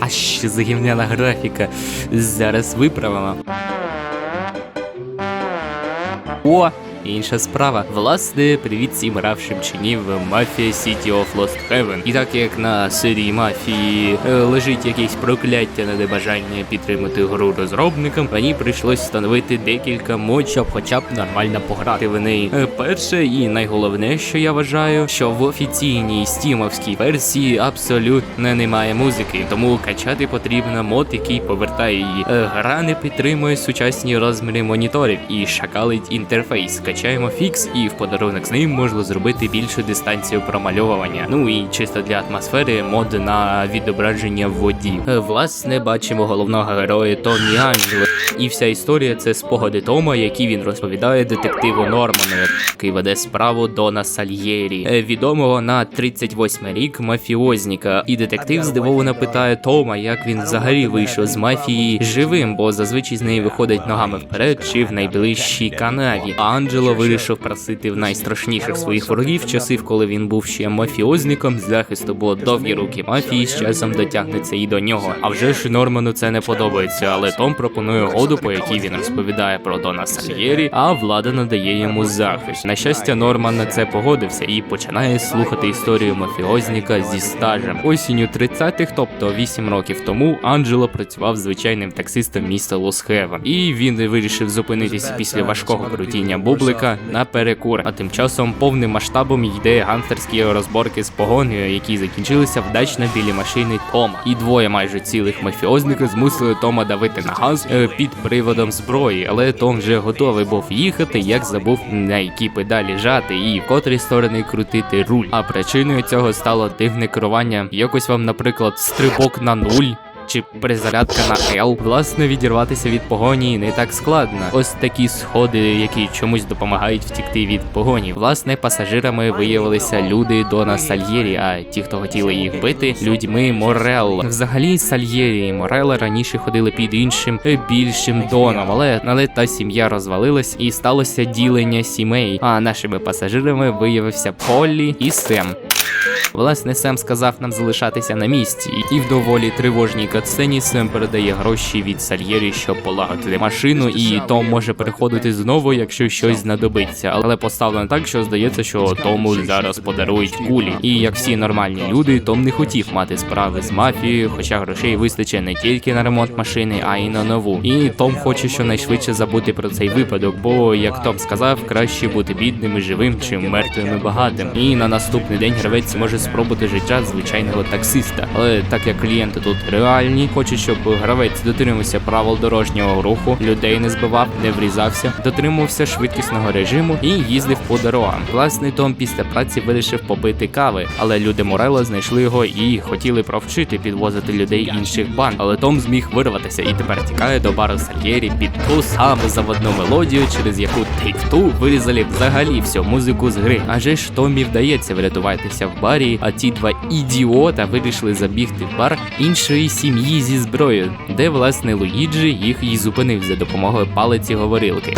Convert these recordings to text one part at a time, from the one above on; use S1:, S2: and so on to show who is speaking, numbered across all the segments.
S1: Аж загімняна графіка. Зараз виправимо. О, інша справа. Власне, привіт всім гравшим чинів Mafia City of Lost Heaven. І так як на серії мафії е, лежить якесь прокляття на небажання підтримати гру розробникам, мені прийшлось встановити декілька мод, щоб хоча б нормально пограти в неї. Е, Перше і найголовне, що я вважаю, що в офіційній стімовській версії абсолютно немає музики, тому качати потрібно мод, який повертає її. Е, Гра не підтримує сучасні розміри моніторів і шакалить інтерфейс. Качаємо фікс, і в подарунок з ним можна зробити більшу дистанцію промальовування. Ну і чисто для атмосфери мод на відображення в воді. Е, Власне, бачимо головного героя Томі Анджело. І вся історія це спогади Тома, які він розповідає детективу Норману, який веде справу Дона Сальєрі, е, відомого на 38 рік мафіозніка. І детектив здивовано питає Тома, як він взагалі вийшов з мафії живим, бо зазвичай з неї виходить ногами вперед чи в найближчій канаві. А Анджело вирішив просити в найстрашніших своїх ворогів часів, коли він був ще мафіозником захисту, бо довгі руки мафії з часом дотягнеться і до нього. А вже ж Норману це не подобається, але Том пропонує угоду, по якій він розповідає про Дона Сальєрі, а влада надає йому захист. На щастя, Норман на це погодився і починає слухати історію мафіозніка зі стажем. Осінню 30-х, тобто 8 років тому, Анджело працював звичайним таксистом міста Лос-Хевен. І він вирішив зупинитися після важкого крутіння бублика на перекур. А тим часом повним масштабом йде гангстерські розборки з погонею, які закінчилися вдачно біля машини Тома. І двоє майже цілих мафіозників змусили Тома давити на газ е, під приводом зброї, але Том вже готовий був їхати, як забув на які педалі жати і в котрі сторони крутити руль. А причиною цього стало дивне керування. Якось вам, наприклад, стрибок на нуль. Чи перезарядка на L. Власне, відірватися від погоні не так складно. Ось такі сходи, які чомусь допомагають втікти від погоні. Власне, пасажирами виявилися люди Дона Сальєрі, а ті, хто хотіли їх бити, людьми Морелла. Взагалі, Сальєрі і Морелла раніше ходили під іншим е, більшим доном, але, але та сім'я розвалилась і сталося ділення сімей. А нашими пасажирами виявився Поллі і Сем. Власне, Сем сказав нам залишатися на місці, і в доволі тривожній катсцені Сем передає гроші від Сальєрі, щоб полагодити машину, і Том може переходити знову, якщо щось знадобиться. Але поставлено так, що здається, що Тому зараз подарують кулі. І як всі нормальні люди, Том не хотів мати справи з мафією, хоча грошей вистачить не тільки на ремонт машини, а й на нову. І Том хоче щонайшвидше забути про цей випадок, бо як Том сказав, краще бути бідним і живим, чим мертвим і багатим. І на наступний день гравець може спробувати життя звичайного таксиста. Але так як клієнти тут реальні, хочуть, щоб гравець дотримувався правил дорожнього руху, людей не збивав, не врізався, дотримувався швидкісного режиму і їздив по дорогам. Власний Том після праці вирішив попити кави, але люди Морело знайшли його і хотіли провчити підвозити людей інших банд. Але Том зміг вирватися і тепер тікає до бару Сальєрі під ту саму заводну мелодію, через яку Take-Two вирізали взагалі всю музику з гри. Адже ж Томі вдається врятуватися в барі, а ті два ідіота вирішили забігти в бар іншої сім'ї зі зброєю, де власне Луїджі їх і зупинив за допомогою палиці говорилки.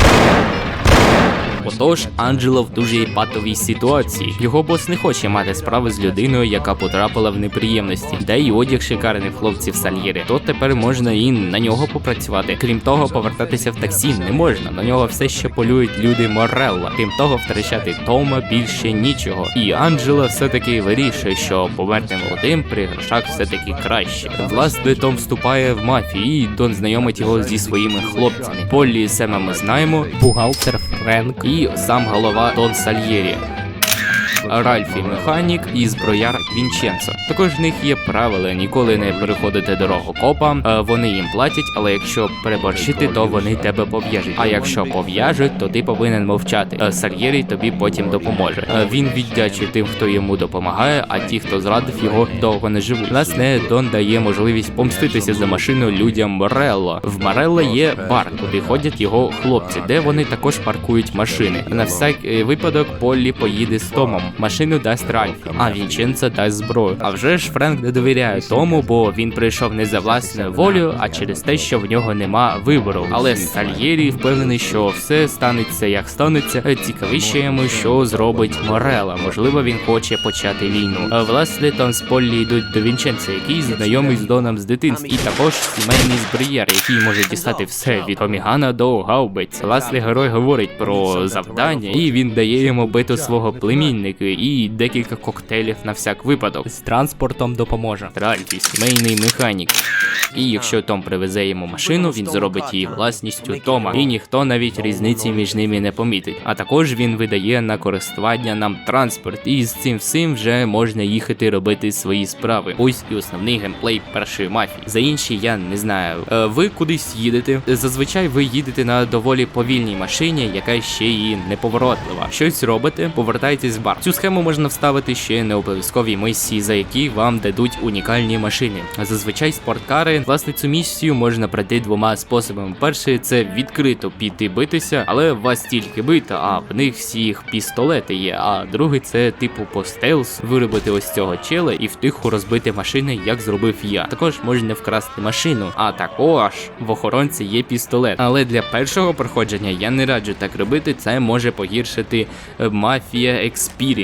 S1: Отож, Анджело в дуже патовій ситуації. Його бос не хоче мати справи з людиною, яка потрапила в неприємності. Де й одяг шикарний хлопців Сальєри. То тепер можна і на нього попрацювати. Крім того, повертатися в таксі не можна. На нього все ще полюють люди Морелла. Крім того, втрачати Тома більше нічого. І Анджело все-таки вирішує, що померти молодим при грошах все-таки краще. Власне, Том вступає в мафію, і Дон знайомить його зі своїми хлопцями. Полі і Сема ми знаємо, бухгалтер Френк і сам голова Дон Сальєрі. Ральфі механік і зброяр Вінченцо. Також в них є правила ніколи не переходити дорогу копам. е, Вони їм платять, але якщо переборщити, то вони тебе пов'яжуть. А якщо пов'яжуть, то ти повинен мовчати. Е, Сальєрі тобі потім допоможе. Е, Він віддячує тим, хто йому допомагає, а ті, хто зрадив його, довго не живуть. Власне, Дон дає можливість помститися за машину людям Морелло. В Морелло є бар, куди ходять його хлопці, де вони також паркують машини. На всякий випадок Поллі поїде з Томом. Машину дасть Ральфі, а Вінченцо дасть зброю. А вже ж Френк не довіряє тому, бо він прийшов не за власною волею, а через те, що в нього нема вибору. Але Сальєрі впевнений, що все станеться як станеться. Е, Цікавіше йому, що зробить Морела. Можливо, він хоче почати війну. А власне там з Поллі йдуть до Вінченца, який знайомий з Доном з дитинства, і також сімейний зброєр, який може дістати все від Омігана до гаубиць. Власне, герой говорить про завдання, і він дає йому биту свого племінника і декілька коктейлів на всяк випадок. З транспортом допоможе. Ральфі, сімейний механік. І якщо Том привезе йому машину, він зробить її власністю Тома, і ніхто навіть різниці між ними не помітить. А також він видає на користування нам транспорт, і з цим всім вже можна їхати робити свої справи. Ось і основний геймплей першої мафії. За інші я не знаю. Е, Ви кудись їдете. Зазвичай ви їдете на доволі повільній машині, яка ще і неповоротлива. Щось робите, повертаєтесь в бар. Цю схему можна вставити ще не обов'язкові місії, за які вам дадуть унікальні машини. Зазвичай спорткари, власне, цю місію можна пройти двома способами. Перший це відкрито піти битися, але вас тільки бита, а в них всіх пістолети є. А другий це типу по стелс, виробити ось цього чела і втиху розбити машини, як зробив я. Також можна вкрасти машину, а також в охоронці є пістолет. Але для першого проходження я не раджу так робити. Це може погіршити е, мафія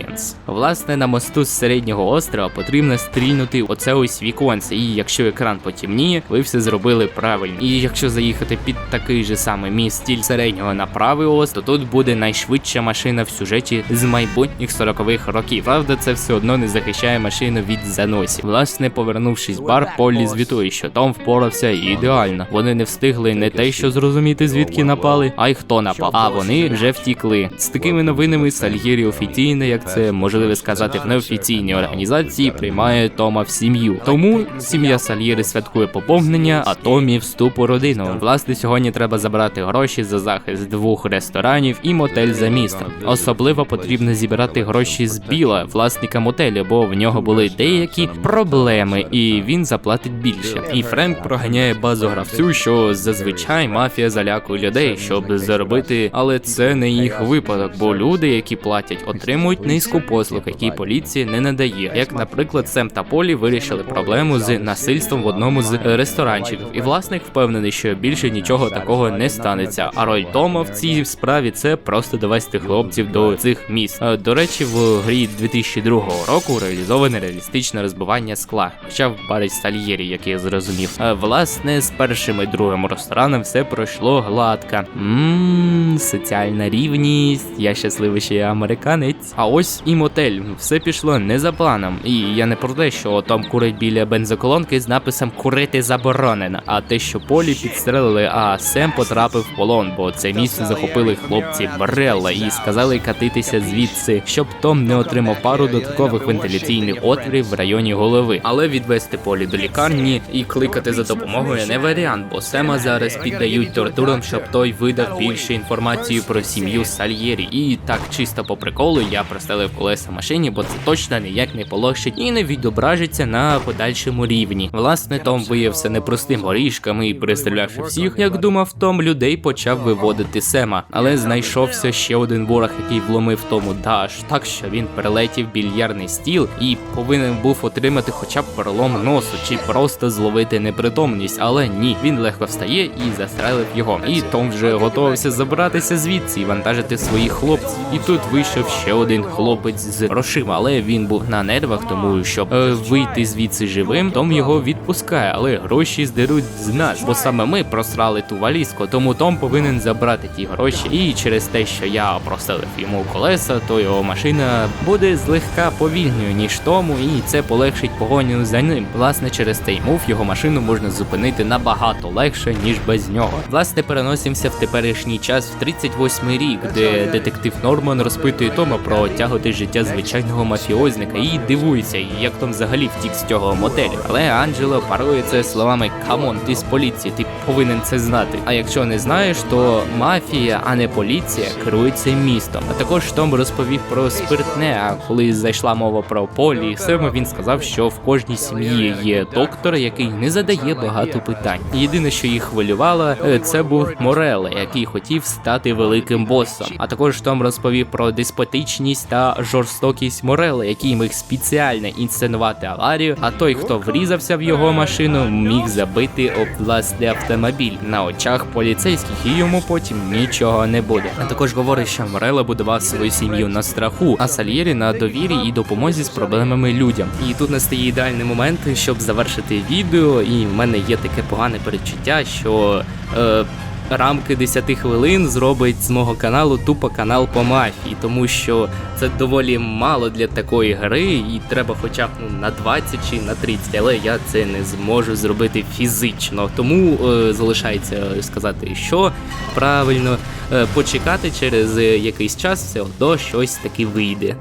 S1: Experience. Власне, на мосту з середнього острова потрібно стрільнути оце ось віконце. І якщо екран потемніє, ви все зробили правильно. І якщо заїхати під такий же самий міст стіль середнього на правий ос, то тут буде найшвидша машина в сюжеті з майбутніх 40-х років. Правда, це все одно не захищає машину від заносів. Власне, повернувшись в бар, Полі звітує, що Том впорався ідеально. Вони не встигли не те, що зрозуміти, звідки напали, а й хто напав. А вони вже втікли. З такими новинами Сальєрі офіційно, як це можливо сказати в неофіційній організації, приймає Тома в сім'ю. Тому сім'я Сальєри святкує поповнення, а Томі вступ у родину. Власне, сьогодні треба забрати гроші за захист двох ресторанів і мотель за містом. Особливо потрібно зібрати гроші з біла, власника мотелю, бо в нього були деякі проблеми, і він заплатить більше. І Френк проганяє базу гравцю, що зазвичай мафія залякує людей, щоб заробити, але це не їх випадок, бо люди, які платять, отримують низку послуг, які поліція не надає. Як, наприклад, Сем та Полі вирішили проблему з насильством в одному з ресторанчиків, і власник впевнений, що більше нічого такого не станеться. А роль Тома в цій справі це просто довести хлопців до цих місць. Е, До речі, в грі 2002 року реалізоване реалістичне розбивання скла, хоча в барі Сальєрі, як я зрозумів. Е, Власне, з першим і другим рестораном все пройшло гладко. Ммм, соціальна рівність. Я щасливий, що я американець. А ось і мотель. Все пішло не за планом. І я не про те, що Том курить біля бензоколонки з написом Курити заборонено, а те, що полі підстрелили, а Сем потрапив в полон, бо це місце захопили хлопці Барелла і сказали катитися звідси, щоб Том не отримав пару додаткових вентиляційних отворів в районі голови. Але відвести полі до лікарні і кликати за допомогою не варіант, бо Сема зараз піддають тортурам, щоб той видав більше інформації про сім'ю Сальєрі. І так чисто по приколу я простелив колеса машині, бо це точно ніяк не полегшить і не відображиться на подальшому рівні. Власне, Том виявився непростим горішком і перестрілявши всіх, як думав Том, людей почав виводити Сема. Але знайшовся ще один ворог, який вломив тому даш, так що він перелетів більярдний стіл і повинен був отримати хоча б перелом носу, чи просто зловити непритомність. Але ні, він легко встає і застрелив його. І Том вже готувався забратися звідси і вантажити своїх хлопців. І тут вийшов ще один хлопець з грошима, але він був на нервах, тому щоб е, вийти звідси живим, Том його відпускає, але гроші здеруть з нас, бо саме ми просрали ту валізку, тому Том повинен забрати ті гроші. І через те, що я простелив йому колеса, то його машина буде злегка повільною, ніж тому, і це полегшить погоню за ним. Власне, через цей мув його машину можна зупинити набагато легше, ніж без нього. Власне, переносимося в теперішній час в 38-й рік, де детектив Норман розпитує Тома про тяготи життя звичайного мафіозника і дивується, як Том взагалі втік з цього мотелю. Але Анджело парує це словами Камон, ти з поліції, ти повинен це знати. А якщо не знаєш, то мафія, а не поліція, керує цим містом. А також Том розповів про спиртне. А коли зайшла мова про полі, Сему він сказав, що в кожній сім'ї є доктор, який не задає багато питань. Єдине, що їх хвилювало, е, це був Мореле, який хотів стати великим босом. А також Том розповів про деспотичність та жорстокість Морели, який міг спеціально інсценувати аварію, а той, хто врізався в його машину, міг забити об власний автомобіль на очах поліцейських, і йому потім нічого не буде. А також говорить, що Морела будував свою сім'ю на страху, а Сальєрі на довірі і допомозі з проблемами людям. І тут настає ідеальний момент, щоб завершити відео, і в мене є таке погане передчуття, що. Е, Рамки 10 хвилин зробить з мого каналу тупо канал по мафії, тому що це доволі мало для такої гри, і треба хоча б ну, на 20 чи на 30, але я це не зможу зробити фізично. Тому е, залишається сказати, що правильно е, почекати через е, якийсь час все одно щось таки вийде.